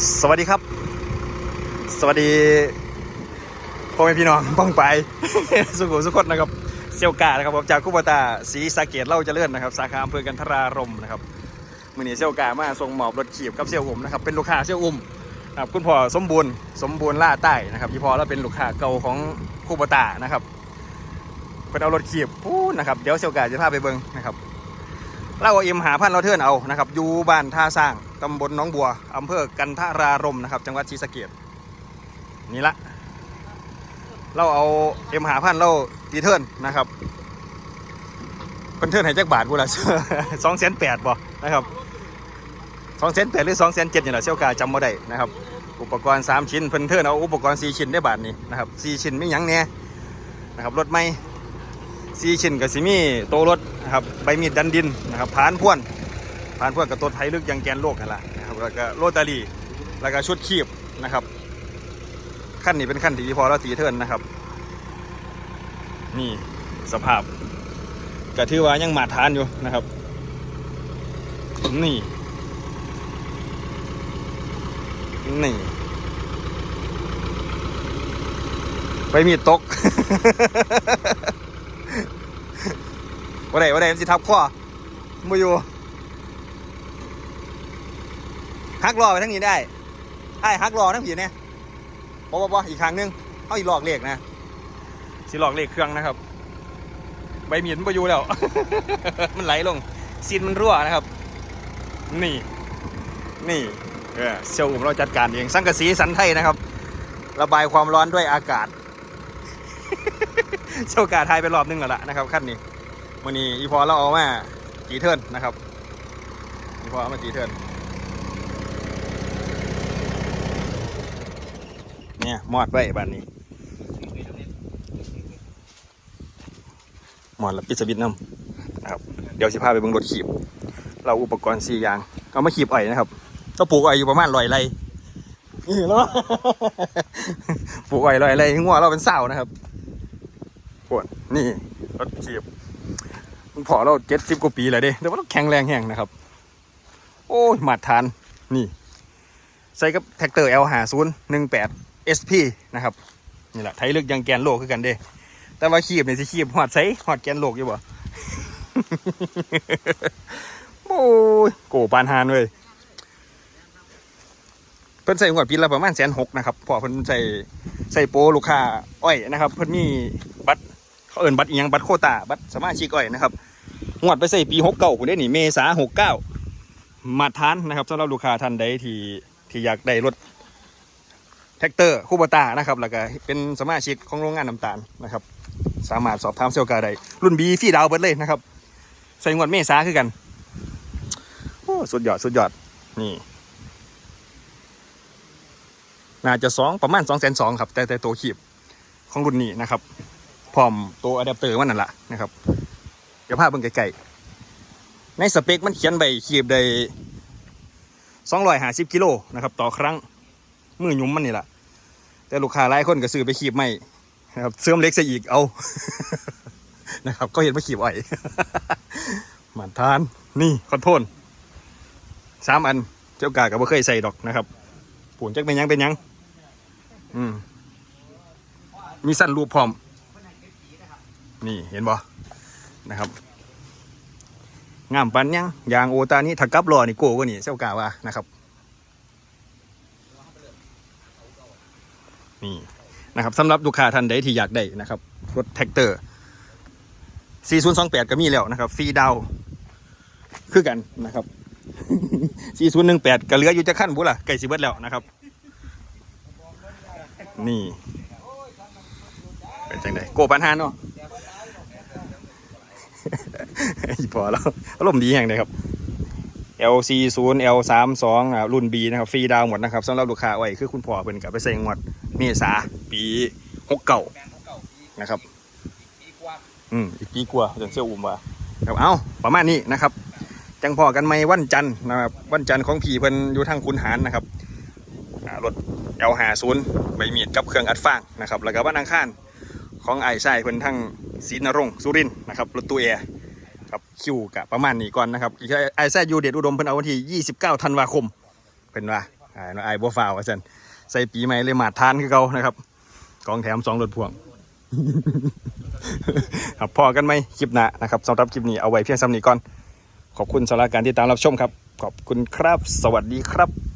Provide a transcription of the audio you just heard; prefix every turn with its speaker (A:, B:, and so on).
A: สวัสดีครับ สวัสดีพ่อแม่พี่น้องป้องไป สุขุมสุขดนะครับเซียวกานะครับผมจากกุบตาศรีสะเกดเล่าจะเจริญนนะครับ สาขาอำเภอกันทรารมนะครับมือนี้เซียวกามาส่งหมอบรถขีบกับเซียวอุ่มนะครับเป็นลูกค้าเซียวอุ่มครับคุณพ่อสมบูรณ์สมบูรณ์ล่าใต้นะครับพี่พ่อเราเป็นลูกค้าเก่าของกุบตานะครับเป็นเอารถขีบพูดนะครับเดี๋ยวเซียวกาจะพาไปเบิ้งนะครับ เราเอาเอ็มหาพันเราเทิร์นเอานะครับอยู่บ้านท่าสร้างตำบลหน้องบัวอำเภอกันทรารมนะครับจังหวัดศรีสะเกษนี่ละเราเอาเอ็มหาพันเราดีเทิร์นนะครับเป็นเทิร์นให้จักบาทกูละสองแสนแปดบ่นะครับสองแสนแปดหรือสองแสนเจ็ดนี่แหละเชียวกาจำมาได้นะครับ อุปกรณ์สามชิ้นเพิ่นเทิร์นเอาอุปกรณ์สี่ชิ้นได้บาทนี้นะครับสี่ชิ้นไม่ยั้งแน่นะครับรถไม่ ซีชินกับซิมี่โตรถนะครับใบมีดดันดินนะครับผานพ่วนผานพ่วนกับตัวไทยลึกยังแกนโลกนั่นแหละนะครับแล้วก็โรตารีแล้วก็ชุดคีบนะครับขั้นนี้เป็นขั้นที่พอเราตีเทินนะครับ นี่สภาพก็ถือว่ายังหมาทานอยู่นะครับ นี่ นี่ใบมีดตก ว่าไดว่าไดมันสิทับข้อมาอยู่ฮักรอไปทั้งนี้ได้ไอ้ฮักรอทั้งผีเนี่ยบอบอบออีกครั้งหนึงเอาอีกหลอกเลขนะสิหลอกเลขเครื่องนะครับ ใบหมีมันไปอยู่แล้ว มันไหลลงซีนมันรั่วนะครับ นี่ นี่เออเซลล์ผมเราจัดการเองสังกะสีสันไทยนะครับ ระบายความร้อนด้วยอากาศเซลล์กาไทยไปรอบนึงแล้วล่ะนะครับขั้นนี้ วันนี้อีพอเราเอามาตีเทิร์นนะครับอีพอเอามาตีเทิร์นเนี่ยมอดไว้บ้านนี้มอดแล้วปิดสวิตช์น้ำนะครับเดี๋ยวสิพาไปเบิ่งรถขีบ เราอุปกรณ์สี่อย่างเอามาขีบอ้อยนะครับก็ปลูกอ้อยอยู่ประมาณร้อยไร่นี่เนาะปลูกอ้อยร้อยไร่งัวเราเป็นเสานะครับปวดนี่รถขีบ คุณพ่อเราเจ็ดสิบกว่าปีแล้วเด้แต่ว่าเราแข็งแรงแห้งนะครับ โอ้ยหมัดทานนี่ ใส่กับแท็กเตอร์ L หาศูนย์หนึ่งแปด SP นะครับนี่แหละไทยลึกยังแกนโลกคือกันเด้แต่ว่าขีบเนี่ยสิขีบหอดใส่หอดแกนโลกอยู่บ่โอ้ยโกปานฮานเลยเพิ่นใส่หัวปีละประมาณแสนหกนะครับพอเพิ่นใส่ใส่โปลูกค้าอ้อยนะครับ เพิ่นมีบัตรเขาเอินบัตรอีหยังบัตรโคตาบัตรสมาชิกอ้อยนะครับ งวดไปใส่ปีหกเก้าคุณได้หนิเมษาหกเก้ามาทานนะครับสำหรับลูกค้าท่านใดที่ที่อยากได้รถแท็กเตอร์คูบตานะครับแล้วก็เป็นสมาชิกของโรงงานน้ำตาลนะครับ สามารถสอบถามเซลล์กาได้รุ่นบีฟี่ดาวเบิร์ดเลยนะครับ ใส่งวดเมษาคือกันโอ้สุดยอดสุดยอดนี่น่าจะสองประมาณสองแสนสองครับ แต่แต่ตัวขีบของรุ่นนี้นะครับพร้อมตัวอะแดปเตอร์มันนั่นแหละนะครับ ดี๋ยวพาเบิ่งไกลๆในสเปคมันเขียนใบขีบได้250กิโลนะครับต่อครั้งมือหยุ่มมันนี่แหละแต่ลูกค้าหลายคนก็ซื้อไปขีบไม่นะครับเสื่อมเล็กซะอีกเอานะครับก็เห็นว่าขีบอ้อยหมันทานนี่คอนโทนสามอันเจ้ากากับว่าเคยใส่ดอกนะครับปูนจักเป็นยังเป็นยังอืมมีสั้นรูปพร้อม นี่เห็นบ่ นะครับงามปันยังยางโอตานี่ถักกับรอนี่โก้ก็นี่เจ้ากาว่านะครับ นี่นะครับสำหรับลูกค้าท่านใดที่อยากได้นะครับรถแท็กเตอร์ 4028 ก็มีแล้วนะครับฟรีดาวคือกันนะครับ 4018 ก็เหลืออยู่จะขั้นบุล่ะไก่สิเบิดแล้วนะครับ นี่เป็นจังไดโกปันหานเนาะ พอแล้วอารมณ์ดีอย่างเลยครับ LC 0 L 3 2อ่ารุ่น B นะครับฟรีดาวหมดนะครับสำหรับลูกค้าไว้คือคุณพ่อเป็นกับไปใส่งวดเมษาปีหกเก่านะครับอืมอีกปีกว่าจนเสื้ออุ้มว่าครับเอาประมาณนี้นะครับจังพอกันไหมวันจันทร์นะครับวันจันทร์ของผีเพิ่นอยู่ทางคุณหารนะครับอ่ารถ L 5 0 ใบมีดกับเครื่องอัดฟางนะครับแล้วก็วันอังคารของไอ้ไส้เพิ่นทั้ง ศรีนรงค์สุรินทร์นะครับรถตู้แอร์ครับคิวกะประมาณนี้ก่อนนะครับไอ้ไส้ยูเดชอุดมเพิ่นเอาวันที่ 29 ธันวาคมเป็นว่าไอ้ไอ้บัวฟ้าวว่าซั่นใส่ปีใหม่เลยมาทานคือเก่านะครับของแถมสองรถพ่วงครับพอกันไหมคลิปหน้านะครับสำหรับคลิปนี้เอาไว้เพียงสำนี้ก่อน ขอบคุณสำหรับการติดตามรับชมครับ ขอบคุณครับ สวัสดีครับ